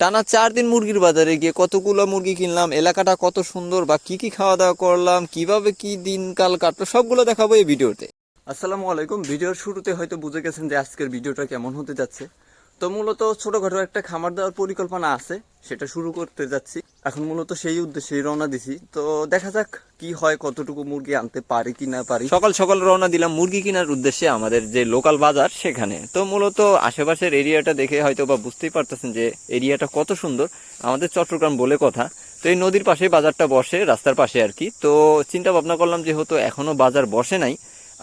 টানা চার দিন মুরগির বাজারে গিয়ে কতগুলো মুরগি কিনলাম, এলাকাটা কত সুন্দর, বা কি কি খাওয়া দাওয়া করলাম, কীভাবে কি দিনকাল কাটলো, সবগুলো দেখাবো এই ভিডিওতে। আসসালামু আলাইকুম। ভিডিওর শুরুতে হয়তো বুঝে গেছেন যে আজকের ভিডিওটা কেমন হতে যাচ্ছে। তো মূলত ছোটখাটো একটা খামার দেওয়ার পরিকল্পনা আছে, সেটা শুরু করতে যাচ্ছি। এখন মূলত সেই উদ্দেশ্যে রওনা দিছি। তো দেখা যাক কি হয়, কতটুকু মুরগি আনতে পারি কি না পারি। সকাল সকাল রওনা দিলাম মুরগি কেনার উদ্দেশ্যে আমাদের যে লোকাল বাজার সেখানে। তো মূলত আশেপাশের এরিয়াটা দেখে হয়তো বা বুঝতেই পারতেছেন যে এরিয়াটা কত সুন্দর। আমাদের চট্টগ্রাম বলে কথা। তো এই নদীর পাশে বাজারটা বসে, রাস্তার পাশে আর কি। তো চিন্তা ভাবনা করলাম যে হতো এখনও বাজার বসে নাই,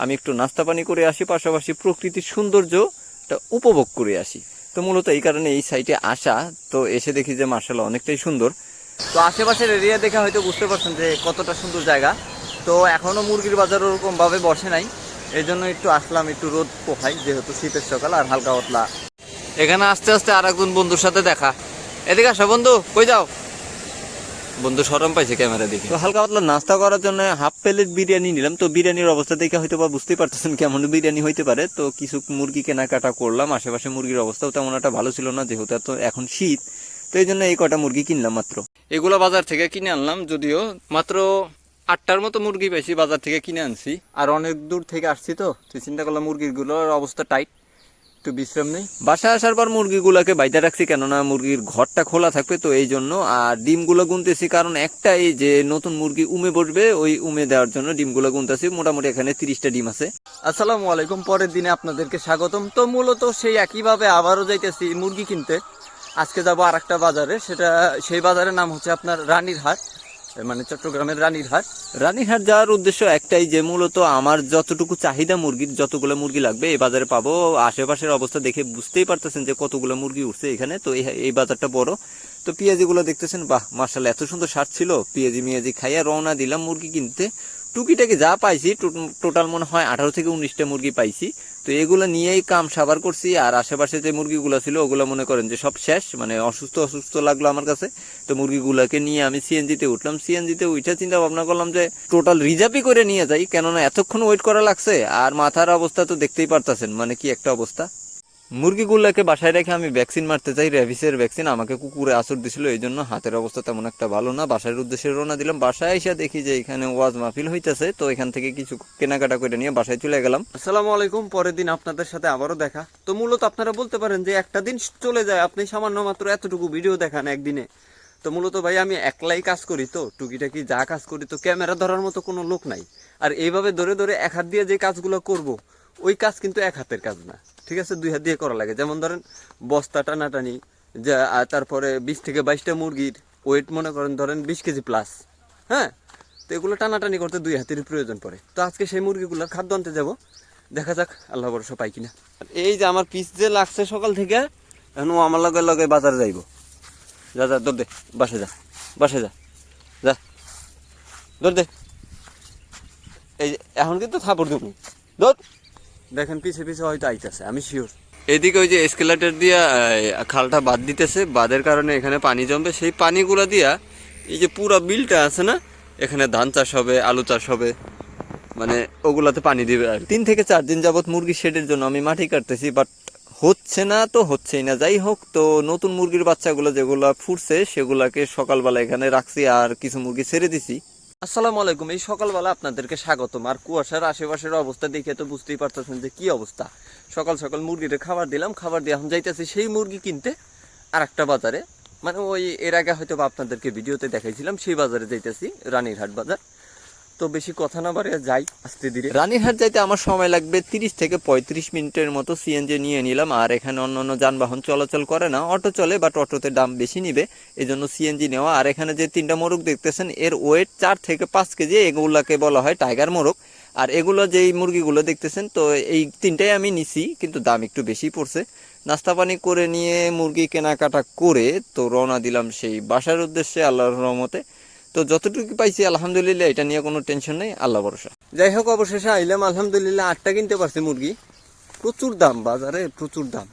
আমি একটু নাস্তা পানি করে আসি, পাশাপাশি প্রকৃতির সৌন্দর্যটা উপভোগ করে আসি। তো মূলত এই কারণে এই সাইটে আসা। তো এসে দেখি যে মার্শাল অনেকটাই সুন্দর। তো আশেপাশের এরিয়া দেখে হয়তো বুঝতে পারছেন যে কতটা সুন্দর জায়গা। তো এখনও মুরগির বাজার ওরকম ভাবে বসে নাই। এই জন্য একটু আসলাম, একটু রোদ পোহাই, যেহেতু শীতের সকাল আর হালকা পাতলা। এখানে আস্তে আস্তে আর একজন বন্ধুর সাথে দেখা। এদিকে আসো বন্ধু, কই যাও? বন্ধু সরম পাইছে ক্যামেরা দেখে। তো হালকা পাতলা নাস্তা করার জন্য হাফ প্লেট বিরিয়ানি নিলাম। তো বিরিয়ানির অবস্থা দেখে হয়তো বা বুঝতেই পারতেছেন কেমন বিরিয়ানি হইতে পারে। তো কিছু মুরগি কেনাকাটা করলাম। আশেপাশে মুরগির অবস্থাও তেমন একটা ভালো ছিল না যেহেতু এত এখন শীত। তো এই জন্য এই কটা মুরগি কিনলাম মাত্র। এগুলো বাজার থেকে কিনে আনলাম যদিও মাত্র আটটার মতো মুরগি পেয়েছি বাজার থেকে কিনে আনছি। আর অনেক দূর থেকে আসছি তো চিন্তা করলাম মুরগিগুলোর অবস্থা টাইট একটু বিশ্রাম নেই? বাসায় আসার পর মুরগিগুলোকে বাইতে রাখছি কেননা মুরগির ঘরটা খোলা থাকবে তো এই জন্য। আর ডিমগুলো গুনতেছি কারণ একটাই যে নতুন মুরগি উমে বসবে ওই উমে দেওয়ার জন্য ডিমগুলো গুনতেছি। মোটামুটি এখানে তিরিশটা ডিম আছে। আসসালামু আলাইকুম পরের দিনে আপনাদেরকে স্বাগতম। তো মূলত সেই একইভাবে আবারও যাইতেছি মুরগি কিনতে। আজকে যাব আর একটা বাজারে সেটা সেই বাজারের নাম হচ্ছে আপনার রানীর হাট মানে চট্টগ্রামের রানীরহাট। হাট রানীর হাট যাওয়ার উদ্দেশ্য একটাই যে, মূলত আমার যতটুকু চাহিদা মুরগির, যতগুলো মুরগি লাগবে এই বাজারে পাবো। আশেপাশের অবস্থা দেখে বুঝতেই পারতেছেন যে কতগুলো মুরগি উঠছে এখানে। তো এই বাজারটা বড়। তো পেঁয়াজিগুলো দেখতেছেন, বাহ মার্শাল এত সুন্দর সার ছিল। পেঁয়াজি, মিয়াজি খাইয়া রওনা দিলাম মুরগি কিনতে। টুকিটাকি যা পাইছি টোটাল মনে হয় আঠারো থেকে উনিশটা মুরগি পাইছি। তো এগুলো নিয়েই কাম সাবার করছি, আর আশেপাশে যে মুরগিগুলো ছিল, ওগুলো মনে করেন যে সব শেষ মানে অসুস্থ অসুস্থ লাগল আমার কাছে। তো মুরগিগুলোকে নিয়ে আমি সিএনজিতে উঠলাম। সিএনজিতে উঠে চিন্তা ভাবনা করলাম যে টোটাল রিজার্ভই করে নিয়ে যাই, কেননা এতক্ষণ ওয়েট করা লাগছে, আর মাথার অবস্থা তো দেখতেই পারতেছেন মানে কি একটা অবস্থা। মুরগিগুলোকে বাসায় রেখে আমি ভ্যাকসিন মারতে চাই র্যাভিসের ভ্যাকসিন আমাকে কুকুরে আসর দিছিল, এই জন্য হাতের অবস্থা তেমন একটা ভালো না। বাসার উদ্দেশ্যে রওনা দিলাম। বাসায় এসে দেখি যে এখানে ওয়াজ মাহফিল হইতেছে, তো এখান থেকে কিছু কেনাকাটা করে নিয়ে বাসায় চলে গেলাম। আসসালামু আলাইকুম, পরের দিন আপনাদের সাথে আবারও দেখা। তো মূলত আপনারা বলতে পারেন যে একটা দিন চলে যায়, আপনি সামান্য মাত্র এতটুকু ভিডিও দেখান একদিনে। তো মূলত ভাই, আমি একলাই কাজ করি তো, টুকিটাকি যা কাজ করি তো ক্যামেরা ধরার মতো কোনো লোক নাই। আর এইভাবে ধরে ধরে এক হাত দিয়ে যে কাজগুলো করব, ওই কাজ কিন্তু এক হাতের কাজ না। ঠিক আছে, দুই হাত দিয়ে করা লাগে। যেমন ধরেন, বস্তা টানাটানি, যা তারপরে বিশ থেকে বাইশটা মুরগির ওয়েট মনে করেন ধরেন বিশ কেজি প্লাস হ্যাঁ? তো এগুলো টানাটানি করতে দুই হাতের প্রয়োজন পড়ে। তো আজকে সেই মুরগিগুলোর খাদ্য আনতে যাব। দেখা যাক, আল্লাহ ভরসা পাই কিনা। এই যে আমার পিস যে লাগছে সকাল থেকে, এখন আমার লগে লগে বাজারে যাইব। যা যা, দৌড় দে বাসে যা বাসে যা যা, দৌড় দে। এই এখন কিন্তু থাপড় দেবো দৌড়। দেখেন, পিছে পিছে হয়তো আইতেছে, আমি শিওর এদিকে ওই যে এসকেলেটর দিয়া খালটা বাদ দিতেছে, বাদের কারণে এখানে পানি জমবে। সেই পানিগুলো দিয়া এই যে পুরো বিলটা আছে না, এখানে ধান চাষ হবে, আলু চাষ হবে মানে ওগুলাতে পানি দিবে আর তিন থেকে চার দিন যাবত মুরগি শেডের জন্য আমি মাটি কাটতেছি বাট হচ্ছে না তো হচ্ছেই না। যাই হোক, তো নতুন মুরগির বাচ্চাগুলো যেগুলো ফুটছে, সেগুলাকে সকালবেলা এখানে রাখছি আর কিছু মুরগি ছেড়ে দিছি। আসসালামু আলাইকুম, এই সকালবেলা আপনাদেরকে স্বাগতম। আর কুয়াশার আশেপাশের অবস্থা দেখে তো বুঝতেই পারতেছেন যে কি অবস্থা। সকাল সকাল মুরগিটা খাবার দিলাম, খাবার দিয়ে এখন যাইতেছি সেই মুরগি কিনতে আর একটা বাজারে। মানে ওই এর আগে হয়তো আপনাদেরকে ভিডিওতে দেখাইছিলাম, সেই বাজারে যাইতেছি, রানীরহাট বাজার। তো বেশি কথা না বাড়িয়ে যাই আস্তে ধীরে। রানীরহাট যাইতে আমার সময় লাগবে তিরিশ থেকে পঁয়ত্রিশ মিনিটের মতো সিএনজি নিয়ে নিলাম, আর এখানে অন্য অন্য যানবাহন চলাচল করে না, অটো চলে বাট অটোতে দাম বেশি নিবে এই জন্য সিএনজি নেওয়া। আর এখানে যে তিনটা মোরগ দেখতেছেন, এর ওয়েট চার থেকে পাঁচ কেজি, এগুলাকে বলা হয় টাইগার মোরগ। আর এগুলো যেই মুরগিগুলো দেখতেছেন, তো এই তিনটাই আমি নিছি, কিন্তু দাম একটু বেশি পড়ছে। নাস্তা পানি করে নিয়ে মুরগি কেনাকাটা করে তো রওনা দিলাম সেই বাসার উদ্দেশ্যে, আল্লাহর রহমতে। তো যতটুকু পাইছি আলহামদুলিল্লাহ এটা নিয়ে কোনো টেনশন নেই আল্লাহ ভরসা। যাই হোক অবশেষে আইলাম আলহামদুলিল্লাহ আটটা কিনতে পারছি মুরগি। প্রচুর দাম বাজারে প্রচুর দাম।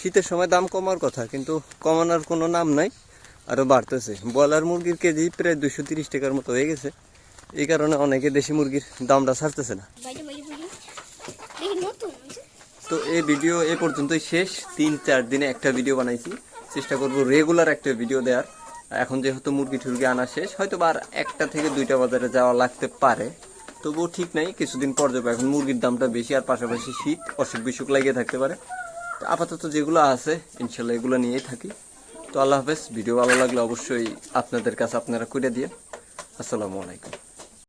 শীতের সময় দাম কমার কথা কিন্তু কমানোর কোনো নাম নাই আরও বাড়তেছে। ব্রয়লার মুরগির কেজি প্রায় দুশো তিরিশ টাকার মতো হয়ে গেছে। এই কারণে অনেকে দেশি মুরগির দামটা ছাড়তেছে না। তো এই ভিডিও এ পর্যন্তই শেষ। তিন চার দিনে একটা ভিডিও বানাইছি। চেষ্টা করব রেগুলার একটা ভিডিও দেওয়ার এখন যেহেতু মুরগি টুরগি আনা শেষ হয়তো বা একটা থেকে দুইটা বাজারে যাওয়া লাগতে পারে। তবুও ঠিক নাই, কিছুদিন পর যাব। এখন মুরগির দামটা বেশি আর পাশাপাশি শীত, অসুখ বিসুখ লাগিয়ে থাকতে পারে। তো আপাতত যেগুলো আছে, ইনশাল্লাহ এগুলো নিয়েই থাকি। তো আল্লাহ হাফেজ, ভিডিও ভালো লাগলে অবশ্যই আপনাদের কাছে আপনারা করে দিয়ে আসসালামু আলাইকুম।